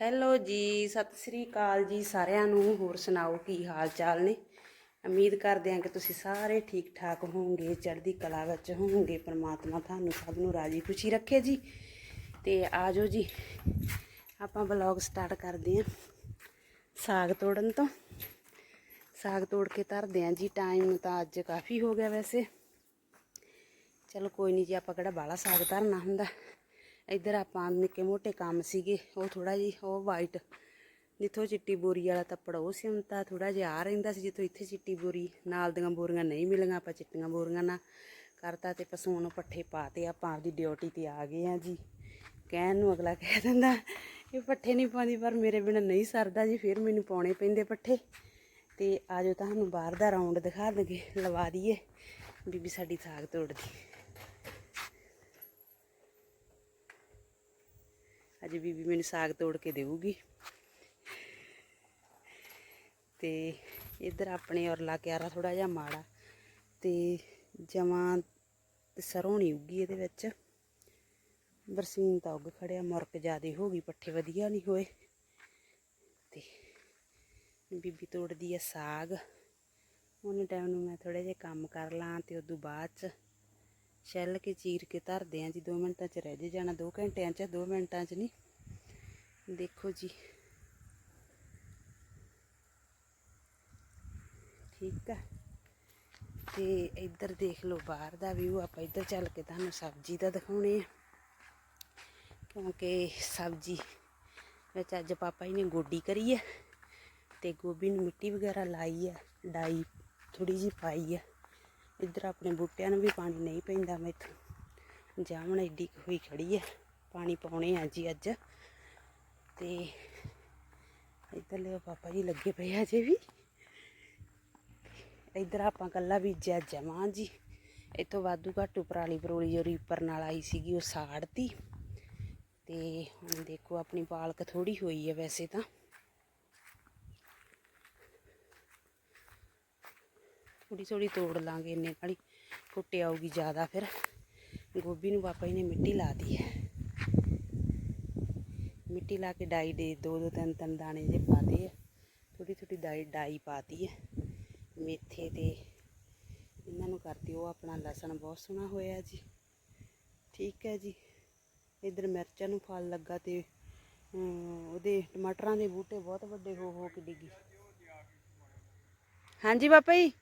Hello ਜੀ, ਸਤਿ ਸ੍ਰੀ ਅਕਾਲ ਜੀ ਸਾਰਿਆਂ ਨੂੰ। ਹੋਰ ਸੁਣਾਓ, ਕੀ ਹਾਲ ਚਾਲ ਨੇ? ਉਮੀਦ ਕਰਦੇ ਹਾਂ ਕਿ ਤੁਸੀਂ ਸਾਰੇ ਠੀਕ ਠਾਕ ਹੋਵੋਗੇ, ਚੜ੍ਹਦੀ ਕਲਾ ਵਿੱਚ ਹੋਵੋਗੇ, ਪ੍ਰਮਾਤਮਾ ਤੁਹਾਨੂੰ ਸਭ ਨੂੰ ਰਾਜੀ ਖੁਸ਼ੀ ਰੱਖੇ ਜੀ। ਤੇ ਆਜੋ ਜੀ, ਆਪਾਂ ਵਲੌਗ ਸਟਾਰਟ ਕਰਦੇ ਹਾਂ ਸਾਗ ਤੋੜਨ ਤੋਂ। ਸਾਗ ਤੋੜ ਕੇ ਧਰਦੇ ਹਾਂ ਜੀ, ਟਾਈਮ ਤਾਂ ਅੱਜ ਕਾਫੀ ਹੋ ਗਿਆ ਵੈਸੇ। ਚਲੋ ਕੋਈ ਨਹੀਂ ਜੀ, ਆਪਾਂ ਕਿਹੜਾ ਬਾਲਾ ਸਾਗ ਧਰਨਾ ਹੁੰਦਾ। ਇੱਧਰ ਆਪਾਂ ਨਿੱਕੇ ਮੋਟੇ ਕੰਮ ਸੀਗੇ, ਉਹ ਥੋੜਾ ਜੀ, ਉਹ ਵਾਈਟ ਜਿੱਥੋਂ ਚਿੱਟੀ ਬੋਰੀ ਵਾਲਾ ਤੱਪੜ, ਉਹ ਸਿਮਤਾ ਥੋੜਾ ਜਿਹਾ ਆ ਰਹਿੰਦਾ ਸੀ, ਜਿੱਥੋਂ ਇੱਥੇ ਚਿੱਟੀ ਬੋਰੀ, ਨਾਲ ਦੀਆਂ ਬੋਰੀਆਂ ਨਹੀਂ ਮਿਲੀਆਂ, ਆਪਾਂ ਚਿੱਟੀਆਂ ਬੋਰੀਆਂ ਨਾਲ ਕਰਤਾ ਤੇ ਪਸ਼ੂਆਂ ਨੂੰ ਪੱਠੇ ਪਾਤੇ, ਆਪਾਂ ਆਪਦੀ ਡਿਊਟੀ ਤੇ ਆ ਗਏ ਆ ਜੀ। ਕਹਿਣ ਨੂੰ ਅਗਲਾ ਕਹਿ ਦਿੰਦਾ ਇਹ ਪੱਠੇ ਨਹੀਂ ਪਾਉਂਦੀ, ਪਰ ਮੇਰੇ ਬਿਨਾਂ ਨਹੀਂ ਸਰਦਾ ਜੀ, ਫਿਰ ਮੈਨੂੰ ਪਾਉਣੇ ਪੈਂਦੇ ਪੱਠੇ। ਤੇ ਆਜੋ ਤੁਹਾਨੂੰ ਬਾਹਰ ਦਾ ਰਾਉਂਡ ਦਿਖਾ ਦਗੇ, ਲਵਾ ਦਈਏ, ਬੀਬੀ ਸਾਡੀ ਸਾਗ ਤੋੜਦੀ। ਅੱਜ ਬੀਬੀ ਮੈਨੂੰ ਸਾਗ ਤੋੜ ਕੇ ਦੇਊਗੀ। ਤੇ ਇੱਧਰ ਆਪਣੇ ਔਰਲਾ ਕਿਆਰਾ ਥੋੜਾ ਜਿਹਾ ਮਾੜਾ ਤੇ ਜਮਾਂ ਸਰੋਂ ਨਹੀਂ ਉੱਗੀ ਇਹਦੇ ਵਿੱਚ। ਬਰਸੀਨ ਤਾਂ ਉੱਗ ਖੜਿਆ, ਮੁਰਕ ਜਿਆਦੇ ਹੋ ਗਈ, ਪੱਠੇ ਵਧੀਆ ਨਹੀਂ ਹੋਏ। ਤੇ ਬੀਬੀ ਤੋੜਦੀ ਆ ਸਾਗ। ਉਹਨੇ ਟਾਈਮ ਨੂੰ ਮੈਂ ਥੋੜਾ ਜਿਹਾ ਕੰਮ ਕਰ ਲਾਂ ਤੇ ਉਦੋਂ ਬਾਅਦ ਚ ਛਿੱਲ ਕੇ ਚੀਰ ਕੇ ਧਰਦੇ ਆਂ ਜੀ 2 ਮਿੰਟਾਂ ਚ ਰਹਿ ਜੇ ਜਾਣਾ 2 ਘੰਟਿਆਂ ਚ 2 ਮਿੰਟਾਂ ਚ ਨਹੀਂ ਦੇਖੋ ਜੀ। ਠੀਕ ਆ। ਤੇ ਇੱਧਰ ਦੇਖ ਲਓ, ਬਾਹਰ ਦਾ ਵਿਊ ਆਪਾਂ ਇੱਧਰ ਚੱਲ ਕੇ ਤੁਹਾਨੂੰ ਸਬਜ਼ੀ ਦਾ ਦਿਖਾਉਣੇ ਆ। ਕਿਉਂਕਿ ਸਬਜ਼ੀ ਵਿੱਚ ਅੱਜ ਪਾਪਾ ਜੀ ਨੇ ਗੋਡੀ ਕਰੀ ਹੈ ਤੇ ਗੋਭੀ ਨੂੰ ਮਿੱਟੀ ਵਗੈਰਾ ਲਾਈ ਹੈ ਡਾਈ ਥੋੜੀ ਜੀ ਪਾਈ ਆ। ਇੱਧਰ ਆਪਣੇ ਬੂਟਿਆਂ ਨੂੰ ਵੀ ਪਾਣੀ ਨਹੀਂ ਪੈਂਦਾ ਮੈਥੋਂ ਜਾਮਣ ਐਡੀ ਕੁ ਹੋਈ ਖੜੀ ਹੈ ਪਾਣੀ ਪਾਉਣੇ ਆ ਜੀ ਅੱਜ। ਤੇ ਇੱਧਰ ਲਿਓ ਪਾਪਾ ਜੀ ਲੱਗੇ ਪਏ ਆ ਜੇ ਵੀ। ਇੱਧਰ ਆਪਾਂ ਕੱਲਾ ਬੀਜਿਆ ਜਮਾਂ ਜੀ। ਇੱਥੋਂ ਵਾਧੂ ਘਾਟੂ ਪਰਾਲੀ ਪਰੋਲੀ ਜੋ ਰੀਪਰ ਨਾਲ ਆਈ ਸੀਗੀ ਉਹ ਸਾੜਤੀ। ਤੇ ਹੁਣ ਦੇਖੋ ਆਪਣੀ ਪਾਲਕ ਥੋੜੀ ਹੋਈ ਹੈ ਵੈਸੇ ਤਾਂ। ਥੋੜੀ ਥੋੜੀ ਤੋੜ ਲਾਂਗੇ, ਇੰਨੇ ਕਾਲੀ ਫੁੱਟੇ ਆਊਗੀ ਜ਼ਿਆਦਾ ਫਿਰ। ਗੋਭੀ ਨੂੰ ਪਾਪਾ ਜੀ ਨੇ ਮਿੱਟੀ ਲਾ ਦੀ ਹੈ। ਮਿੱਟੀ ਲਾ ਕੇ ਡਾਈ ਦੇ, ਦੋ ਦੋ ਤਿੰਨ ਤਿੰਨ ਦਾਣੇ ਜੇ ਪਾਤੇ ਆ। ਥੋੜੀ ਥੋੜੀ ਡਾਈ ਡਾਈ ਪਾਤੀ ਹੈ। ਮੇਥੇ ਤੇ ਇਹਨਾਂ ਨੂੰ ਕਰਤੀ, ਉਹ ਆਪਣਾ ਲਸਣ ਬਹੁਤ ਸੋਹਣਾ ਹੋਇਆ ਜੀ। ਠੀਕ ਹੈ ਜੀ। ਇਧਰ ਮਿਰਚਾਂ ਨੂੰ ਫਲ ਲੱਗਾ ਤੇ ਉਹਦੇ ਟਮਾਟਰਾਂ ਦੇ ਬੂਟੇ ਬਹੁਤ ਵੱਡੇ ਹੋ ਹੋ ਕੇ ਡਿੱਗੀ। ਹਾਂਜੀ ਬਾਪਾ ਜੀ?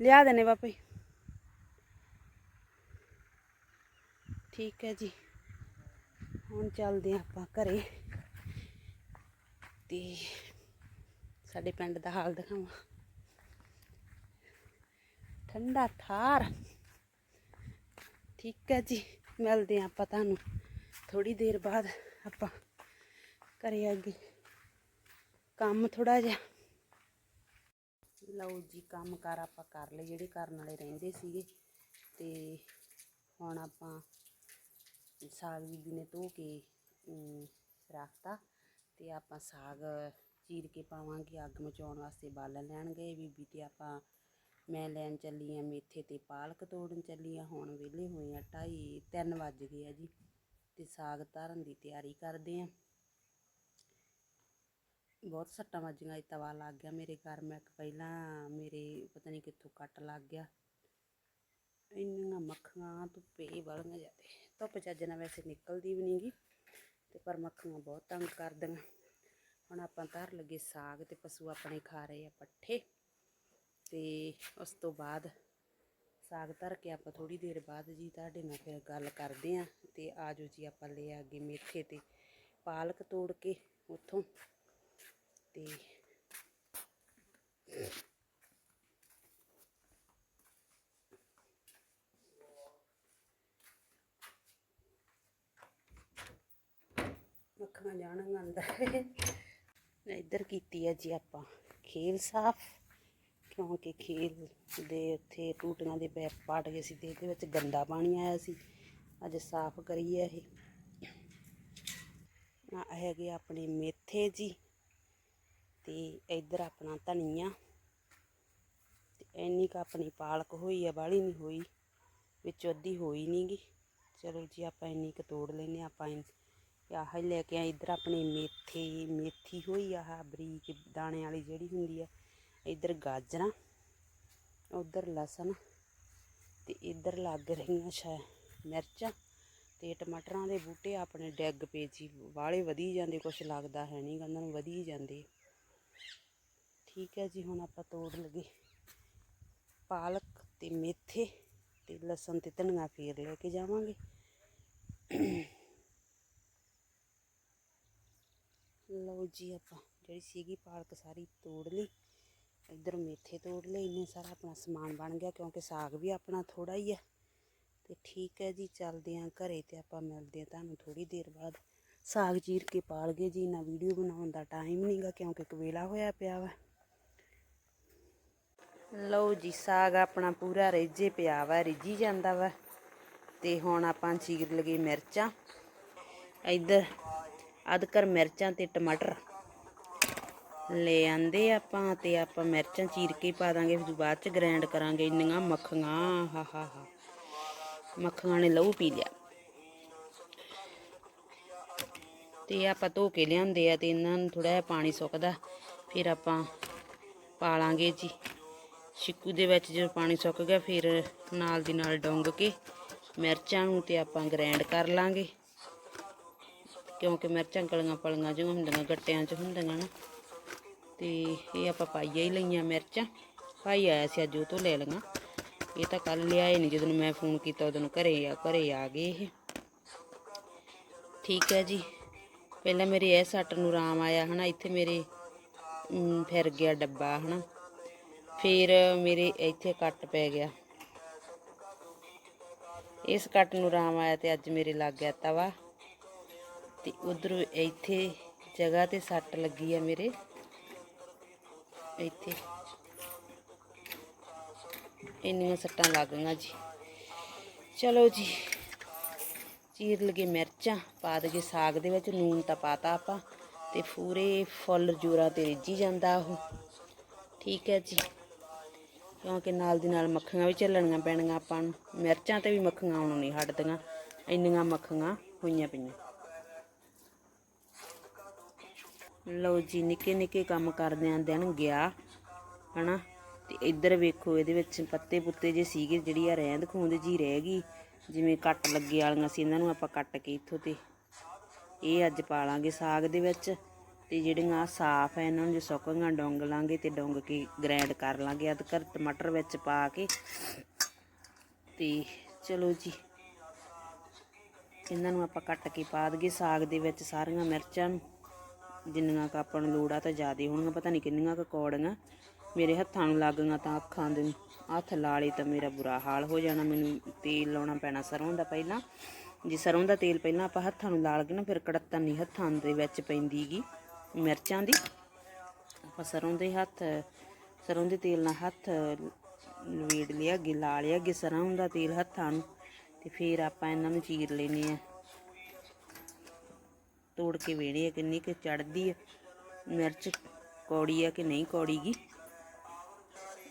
ਲਿਆ ਦੇਣੇ ਪਾਪਾ ਠੀਕ ਹੈ ਜੀ। ਹੁਣ ਚੱਲਦੇ ਹਾਂ ਆਪਾਂ ਘਰੇ। ਤੇ ਸਾਡੇ ਪਿੰਡ ਦਾ ਹਾਲ ਦਿਖਾਵਾਂ। ਠੰਡਾ ਥਾਰ। ਠੀਕ ਹੈ ਜੀ, ਮਿਲਦੇ ਹਾਂ ਆਪਾਂ ਤੁਹਾਨੂੰ ਥੋੜੀ ਦੇਰ ਬਾਅਦ ਆਪਾਂ ਘਰੇ ਅੱਗੇ ਕੰਮ ਥੋੜਾ ਜਿਹਾ। ਲਓ ਜੀ ਕੰਮ ਕਾਰ ਆਪਾਂ ਕਰ ਲਏ ਜਿਹੜੇ ਕਰਨ ਵਾਲੇ ਰਹਿੰਦੇ ਸੀਗੇ। ਤੇ ਹੁਣ ਆਪਾਂ ਸਾਗ ਬੀਬੀ ਨੇ ਧੋ ਕੇ ਅਮ, ਰੱਖਤਾ। ਤੇ ਆਪਾਂ ਸਾਗ ਚੀਰ ਕੇ ਪਾਵਾਂਗੇ ਅੱਗ ਮਚਾਉਣ ਵਾਸਤੇ ਬਾਲਣ ਲੈਣ ਗਏ ਬੀਬੀ। ਤੇ ਆਪਾਂ ਮੈਂ ਲੈਣ ਚੱਲੀ ਆ ਮੇਥੇ ਤੇ ਪਾਲਕ ਤੋੜਨ ਚੱਲੀ ਆ। ਹੁਣ ਵਿਹਲੇ ਹੋਏ ਆ ਢਾਈ ਤਿੰਨ ਵੱਜ ਗਏ ਆ ਜੀ। ਤੇ ਸਾਗ ਧਰਨ ਦੀ ਤਿਆਰੀ ਕਰਦੇ ਆ। ਬਹੁਤ ਸੱਟਾਂ ਵੱਜੀਆਂ ਤਵਾ ਲੱਗ ਗਿਆ ਮੇਰੇ ਘਰ, ਮੈਂ ਪਹਿਲਾਂ ਮੇਰੇ ਪਤਾ ਨਹੀਂ ਕਿੱਥੋਂ ਕੱਟ ਲੱਗ ਗਿਆ। ਇੰਨੀਆਂ ਮੱਖੀਆਂ, ਧੁੱਪੇ ਵਾਲੀਆਂ ਜਾਂਦੇ। ਧੁੱਪ ਚੱਜ ਨਾਲ ਵੈਸੇ ਨਿਕਲਦੀ ਵੀ ਨਹੀਂਗੀ ਤੇ ਪਰ ਮੱਖੀਆਂ ਬਹੁਤ ਤੰਗ ਕਰਦੀਆਂ। ਹੁਣ ਆਪਾਂ ਧਰ ਲੱਗੇ ਸਾਗ ਤੇ ਪਸ਼ੂ ਆਪਣੇ ਖਾ ਰਹੇ ਆ ਪੱਠੇ ਤੇ ਉਸ ਤੋਂ ਬਾਅਦ ਸਾਗ ਧਰ ਕੇ ਆਪਾਂ ਥੋੜੀ ਦੇਰ ਬਾਅਦ ਜੀ ਤੁਹਾਡੇ ਨਾਲ ਫਿਰ ਗੱਲ ਕਰਦੇ ਆਂ ਤੇ ਆਜੋ ਜੀ ਆਪਾਂ ਲੈ ਆਗੇ ਮੇਥੇ ਤੇ ਪਾਲਕ ਤੋੜ ਕੇ ਉੱਥੋਂ। ਤੇ ਮੱਖਾਂ ਜਾਣਾਂ ਅੰਦਰ। ਇੱਧਰ ਕੀਤੀ ਹੈ ਜੀ ਆਪਾਂ ਖੇਲ ਸਾਫ਼। ਕਿਉਂਕਿ ਖੇਲ ਦੇ ਉੱਥੇ ਟੂਟੀਆਂ ਦੇ ਪੈਪ ਪਾਟ ਗਏ ਸੀ ਤੇ ਇਹਦੇ ਵਿੱਚ ਗੰਦਾ ਪਾਣੀ ਆਇਆ ਸੀ। ਅੱਜ ਸਾਫ਼ ਕਰੀਏ ਇਹ। ਆ ਹੈਗੇ ਆਪਣੇ ਮੇਥੇ ਜੀ। ਤੇ ਇੱਧਰ ਆਪਣਾ ਧਨੀਆ ਤੇ ਇੰਨੀ ਕੁ ਆਪਣੀ ਪਾਲਕ ਹੋਈ ਆ, ਬਾਹਲੀ ਨਹੀਂ ਹੋਈ, ਵਿੱਚ ਅੱਧੀ ਹੋਈ ਨਹੀਂਗੀ ਚਲੋ ਜੀ, ਆਪਾਂ ਇੰਨੀ ਕੁ ਤੋੜ ਲੈਨੇ ਆਂ। ਆਪਾਂ ਇਨ- ਆਹ ਲੈ ਕੇ ਆ ਇੱਧਰ ਆਪਣੀ ਮੇਥੇ, ਮੇਥੀ ਹੋਈ ਆਹ ਬਰੀਕ ਦਾਣੇ ਵਾਲੀ ਜਿਹੜੀ ਹੁੰਦੀ ਆ, ਇੱਧਰ ਗਾਜਰਾਂ, ਉਧਰ ਲਸਣ ਤੇ ਇੱਧਰ ਲੱਗ ਰਹੀਆਂ ਸ਼ਾ, ਮਿਰਚਾਂ ਤੇ ਟਮਾਟਰਾਂ ਦੇ ਬੂਟੇ, ਆਪਣੇ ਡੈਗ ਪਏ ਜੀ ਵਾਲੇ ਵਧੀ ਜਾਂਦੇ, ਕੁਛ ਲੱਗਦਾ ਹੈ ਨਹੀਂ ਉਹਨਾਂ ਨੂੰ ਵਧੀ ਜਾਂਦੇ ਠੀਕ ਹੈ ਜੀ, ਹੁਣ ਆਪਾਂ ਤੋੜ ਲਗੇ ਪਾਲਕ ਤੇ ਮੇਥੇ ਤੇ ਲਸਣ ਤੇ ਧਨੀਆ ਫੇਰ ਲੈ ਕੇ ਜਾਵਾਂਗੇ। ਲਓ ਜੀ ਆਪਾਂ, ਜਿਹੜੀ ਸੀਗੀ ਪਾਲਕ ਸਾਰੀ ਤੋੜ ਲਈ। ਇੱਧਰ ਮੇਥੇ ਤੋੜ ਲਏ, ਇੰਨੇ ਸਾਰਾ ਆਪਣਾ ਸਮਾਨ ਬਣ ਗਿਆ, ਕਿਉਂਕਿ ਸਾਗ ਵੀ ਆਪਣਾ ਥੋੜਾ ਹੀ ਹੈ। ਤੇ ਠੀਕ ਹੈ ਜੀ, ਚੱਲਦੇ ਆਂ ਘਰੇ ਤੇ ਆਪਾਂ ਮਿਲਦੇ ਆਂ ਤੁਹਾਨੂੰ ਥੋੜੀ ਦੇਰ ਬਾਅਦ। ਸਾਗ ਚੀਰ ਕੇ ਪਾਲ ਗਏ ਜੀ ਨਾ ਵੀਡੀਓ ਬਣਾਉਣ ਦਾ ਟਾਈਮ ਨਹੀਂਗਾ ਕਿਉਂਕਿ ਕਵੇਲਾ ਹੋਇਆ ਪਿਆ ਵਾ। ਲਓ ਜੀ, ਸਾਗ ਆਪਣਾ ਪੂਰਾ ਰਿੱਝੇ ਪਿਆ ਵਾ, ਰਿੱਝੀ ਜਾਂਦਾ ਵਾ। ਤੇ ਹੁਣ ਆਪਾਂ ਚੀਰ ਲਗੇ ਮਿਰਚਾਂ। ਇੱਧਰ ਅਦਕਰ ਮਿਰਚਾਂ ਤੇ ਟਮਾਟਰ ਲੈ ਆਂਦੇ ਆਪਾਂ ਤੇ ਆਪਾਂ ਮਿਰਚਾਂ ਚੀਰ ਕੇ ਪਾ ਦਾਂਗੇ, ਫਿਰ ਬਾਅਦ ਚ ਗ੍ਰਾਈਂਡ ਕਰਾਂਗੇ ਇੰਨੀਆਂ ਮੱਖੀਆਂ, ਹਾ ਹਾ ਹਾ। ਮੱਖੀਆਂ ਨੇ ਲਹੂ ਪੀ ਲਿਆ। ਤੇ ਆਪਾਂ ਧੋ ਕੇ ਲਿਆਂਦੇ ਆ ਤੇ ਇਹਨਾਂ ਨੂੰ ਥੋੜਾ ਜਿਹਾ ਪਾਣੀ ਸੁੱਕਦਾ, ਫਿਰ ਆਪਾਂ ਪਾ ਲਾਂਗੇ ਜੀ। ਛਿੱਕੂ ਦੇ ਵਿੱਚ ਜਦੋਂ ਪਾਣੀ ਸੁੱਕ ਗਿਆ, ਫਿਰ ਨਾਲ ਦੀ ਨਾਲ ਡੋਂਗ ਕੇ ਮਿਰਚਾਂ ਨੂੰ ਤੇ ਆਪਾਂ ਗ੍ਰਾਈਂਡ ਕਰ ਲਾਂਗੇ। ਕਿਉਂਕਿ ਮਿਰਚਾਂ ਗਲੀਆਂ ਪਲੀਆਂ ਜਿਹੀਆਂ ਹੁੰਦੀਆਂ, ਗੱਟਿਆਂ 'ਚ ਹੁੰਦੀਆਂ ਨਾ। ਤੇ ਇਹ ਆਪਾਂ ਪਾਈਆ ਹੀ ਲਈਆਂ ਮਿਰਚਾਂ। ਭਾਈ ਆਇਆ ਸੀ ਅੱਜ, ਉਹ ਤੋਂ ਲੈ ਲਈਆਂ। ਇਹ ਤਾਂ ਕੱਲ ਲਿਆਏ ਨਹੀਂ ਜਦੋਂ ਮੈਂ ਫੋਨ ਕੀਤਾ ਉਦੋਂ ਘਰੇ ਆ ਘਰੇ ਆ ਗਏ ਇਹ। ਠੀਕ ਹੈ ਜੀ। ਪਹਿਲਾਂ ਮੇਰੇ ਇਹ ਸੱਟ ਨੂੰ ਆਰਾਮ ਆਇਆ ਹਨਾ, ਇੱਥੇ ਮੇਰੇ ਫਿਰ ਗਿਆ ਡੱਬਾ ਹਨਾ। ਫਿਰ ਮੇਰੇ ਇੱਥੇ ਕੱਟ ਪੈ ਗਿਆ। ਇਸ ਕੱਟ ਨੂੰ ਆਰਾਮ ਆਇਆ ਤੇ ਅੱਜ ਮੇਰੇ ਲੱਗ ਗਿਆ ਤਵਾ। ਤੇ ਉਧਰ ਇੱਥੇ ਜਗ੍ਹਾ ਤੇ ਸੱਟ ਲੱਗੀ ਆ ਮੇਰੇ। ਇੱਥੇ। ਇੰਨੀਆਂ ਸੱਟਾਂ ਲੱਗ ਗਈਆਂ ਜੀ। ਚਲੋ ਜੀ, ਚੀਰ ਲਗੇ ਮਿਰਚਾਂ, ਪਾ ਦਗੇ ਸਾਗ ਦੇ ਵਿੱਚ, ਨੂਨ ਤਾਂ ਪਾਤਾ ਆਪਾਂ। ਤੇ ਪੂਰੇ ਫੁੱਲ ਜੂਰਾ ਤੇ ਰਿੱਝੀ ਜਾਂਦਾ ਉਹ। ਠੀਕ ਹੈ ਜੀ। ਕਿਉਂਕਿ ਨਾਲ ਦੀ ਨਾਲ ਮੱਖੀਆਂ ਵੀ ਝੱਲਣੀਆਂ ਪੈਣੀਆਂ ਆਪਾਂ ਨੂੰ। ਮਿਰਚਾਂ ਤੇ ਵੀ ਮੱਖੀਆਂ ਆਉਣੋਂ ਨਹੀਂ ਹਟਦੀਆਂ। ਇੰਨੀਆਂ ਮੱਖੀਆਂ ਹੋਈਆਂ ਪਈਆਂ। ਲਓ ਜੀ, ਨਿੱਕੇ ਨਿੱਕੇ ਕੰਮ ਕਰਦਿਆਂ ਦਿਨ ਗਿਆ, ਹਨਾ? ਤੇ ਇੱਧਰ ਵੇਖੋ, ਇਹਦੇ ਵਿੱਚ ਪੱਤੇ ਪੁੱਤੇ ਜੇ ਸੀਗੇ, ਜਿਹੜੀ ਆ ਰਹਿੰਦ ਖੂੰਦ ਜੀ ਰਹਿ ਗਈ, ਜਿਵੇਂ ਕੱਟ ਲੱਗੇ ਵਾਲੀਆਂ ਸੀ, ਇਹਨਾਂ ਨੂੰ ਆਪਾਂ ਕੱਟ ਕੇ ਇੱਥੋਂ ਤੇ ਇਹ ਅੱਜ ਪਾ ਲਾਂਗੇ ਸਾਗ ਦੇ ਵਿੱਚ। ਤੇ ਜਿਹੜੀਆਂ ਸਾਫ਼ ਹੈ ਇਹਨਾਂ ਨੂੰ ਜੇ ਸੁੱਕ ਗਈਆਂ ਲਾਂਗੇ ਤੇ ਡੋਂਗ ਕੇ ਗ੍ਰੈਂਡ ਕਰ ਲਾਂਗੇ। ਅਦਕਰ ਟਮਾਟਰ ਵਿੱਚ ਪਾ ਕੇ ਤੇ ਚਲੋ ਜੀ, ਇਹਨਾਂ ਨੂੰ ਆਪਾਂ ਕੱਟ ਕੇ ਪਾ ਦਈਏ ਸਾਗ ਦੇ ਵਿੱਚ ਸਾਰੀਆਂ ਮਿਰਚਾਂ ਨੂੰ। ਜਿੰਨੀਆਂ ਕੁ ਆਪਾਂ ਨੂੰ ਲੋੜ ਆ ਤਾਂ ਜ਼ਿਆਦਾ ਹੋਣਗੀਆਂ, ਪਤਾ ਨਹੀਂ ਕਿੰਨੀਆਂ ਕੁ ਕੌੜੀਆਂ। ਮੇਰੇ ਹੱਥਾਂ ਨੂੰ ਲੱਗ ਤਾਂ ਅੱਖਾਂ ਦੇ ਹੱਥ ਲਾਲੇ ਤਾਂ ਮੇਰਾ ਬੁਰਾ ਹਾਲ ਹੋ ਜਾਣਾ, ਮੈਨੂੰ ਤੇਲ ਲਾਉਣਾ ਪੈਣਾ ਸਰੋਂ ਦਾ ਪਹਿਲਾਂ। ਜੇ ਸਰੋਂ ਦਾ ਤੇਲ ਪਹਿਲਾਂ ਆਪਾਂ ਹੱਥਾਂ ਨੂੰ ਲਾ ਲਗੇ ਨਾ, ਫਿਰ ਕੜੱਤਨ ਨਹੀਂ ਹੱਥਾਂ ਦੇ ਵਿੱਚ ਪੈਂਦੀਗੀ ਮਿਰਚਾਂ ਦੀ। ਆਪਾਂ ਸਰੋਂ ਦੇ ਹੱਥ, ਸਰੋਂ ਦੇ ਤੇਲ ਨਾਲ ਹੱਥ ਲਵੇੜ ਲਿਆ, ਅੱਗੇ ਲਾ ਲਿਆ, ਅੱਗੇ ਸਰੋਂ ਦਾ ਤੇਲ ਹੱਥਾਂ ਨੂੰ ਤੇ ਫਿਰ ਆਪਾਂ ਇਹਨਾਂ ਨੂੰ ਚੀਰ ਲੈਨੇ ਆ ਤੋੜ ਕੇ ਵੇਣੇ ਆ ਕਿੰਨੀ ਕਿ ਚੜਦੀ ਆ। ਮਿਰਚ ਕੌੜੀ ਆ ਕਿ ਨਹੀਂ ਕੌੜੀਗੀ।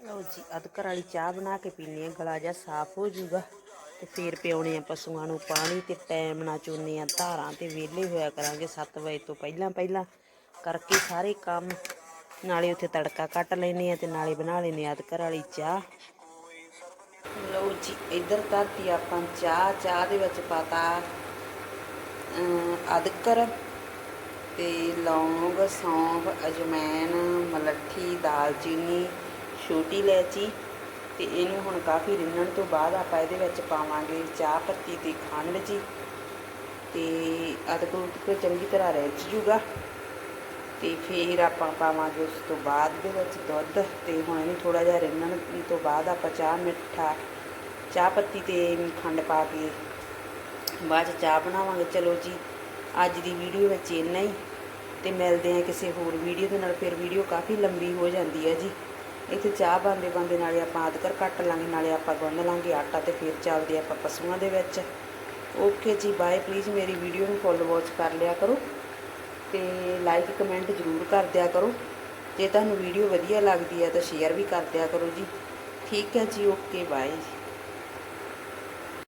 ਲਓ ਜੀ ਅਦਕਰ ਵਾਲੀ ਚਾਹ ਬਣਾ ਕੇ ਪੀਨੇ ਆ ਗਲਾ ਜਿਹਾ ਸਾਫ਼ ਹੋ ਜਾਊਗਾ। ਤੇ ਫੇਰ ਪਿਉਣੇ ਆ ਪਸ਼ੂਆਂ ਨੂੰ ਪਾਣੀ ਤੇ ਟਾਈਮ ਨਾਲ ਚੋਨੇ ਆ ਧਾਰਾਂ ਤੇ ਵਿਹਲੇ ਹੋਇਆ ਕਰਾਂਗੇ 7 ਵਜੇ ਤੋਂ ਪਹਿਲਾਂ ਪਹਿਲਾਂ ਕਰਕੇ ਸਾਰੇ ਕੰਮ। ਨਾਲੇ ਉੱਥੇ ਤੜਕਾ ਕੱਟ ਲੈਨੇ ਆ ਤੇ ਨਾਲੇ ਬਣਾ ਲੈਨੇ ਆ ਅਦਕਰ ਵਾਲੀ ਚਾਹ। ਲਓ ਜੀ, ਇੱਧਰ ਧਰਤੀ ਆਪਾਂ ਚਾਹ ਚਾਹ ਦੇ ਵਿੱਚ ਪਾਤਾ ਅਮ ਤੇ ਲੌਂਗ, ਸੌਂਫ, ਅਜਮੈਨ, ਮਲੱਠੀ, ਦਾਲਚੀਨੀ, ਛੋਟੀ ਇਲਾਇਚੀ ਤੇ ਇਹਨੂੰ ਹੁਣ ਕਾਫੀ ਰਿੰਨਣ ਤੋਂ ਬਾਅਦ ਆਪਾਂ ਇਹਦੇ ਵਿੱਚ ਪਾਵਾਂਗੇ ਚਾਹ ਪੱਤੀ ਤੇ ਖੰਡ ਜੀ ਤੇ ਅਦਰਕ ਉਦਰਕ ਚੰਗੀ ਤਰ੍ਹਾਂ ਰਿੱਝ ਜੂਗਾ। ਤੇ ਫਿਰ ਆਪਾਂ ਪਾਵਾਂਗੇ ਉਸ ਤੋਂ ਬਾਅਦ ਦੇ ਵਿੱਚ ਦੁੱਧ ਤੇ ਹੁਣ ਇਹਨੂੰ ਥੋੜਾ ਜਿਹਾ ਰਿੰਨਣ ਤੋਂ ਬਾਅਦ ਆਪਾਂ ਚਾਹ ਮਿੱਠਾ, ਚਾਹ ਪੱਤੀ ਤੇ ਖੰਡ ਪਾ ਕੇ ਬਾਅਦ 'ਚ ਚਾਹ ਬਣਾਵਾਂਗੇ। ਚਲੋ ਜੀ, ਅੱਜ ਦੀ ਵੀਡੀਓ ਵਿੱਚ ਇੰਨਾ ਹੀ ਤੇ ਮਿਲਦੇ ਹਾਂ ਕਿਸੇ ਹੋਰ ਵੀਡੀਓ ਦੇ ਨਾਲ, ਫਿਰ ਵੀਡੀਓ ਕਾਫੀ ਲੰਬੀ ਹੋ ਜਾਂਦੀ ਹੈ ਜੀ। ਇੱਥੇ ਚਾਹ ਬੰਦੇ ਬੰਦੇ ਨਾਲੇ ਆਪਾਂ ਅਦਕਰ ਕੱਟ ਲਾਂਗੇ, ਨਾਲੇ ਆਪਾਂ ਗੁੰਨ ਲਾਂਗੇ ਆਟਾ ਤੇ ਫਿਰ ਚੱਲਦੇ ਆਪਾਂ ਪਸ਼ੂਆਂ ਦੇ ਵਿੱਚ। ਓਕੇ ਜੀ ਬਾਏ ਪਲੀਜ਼ ਮੇਰੀ ਵੀਡੀਓ ਨੂੰ ਫੁੱਲ ਵਾਚ ਕਰ ਲਿਆ ਕਰੋ। ਤੇ ਲਾਈਕ ਕਮੈਂਟ ਜ਼ਰੂਰ ਕਰ ਦਿਆ ਕਰੋ। ਜੇ ਤੁਹਾਨੂੰ ਵੀਡੀਓ ਵਧੀਆ ਲੱਗਦੀ ਹੈ ਤਾਂ ਸ਼ੇਅਰ ਵੀ ਕਰ ਦਿਆ ਕਰੋ ਜੀ। ਠੀਕ ਹੈ ਜੀ ਓਕੇ ਬਾਏ ਜੀ।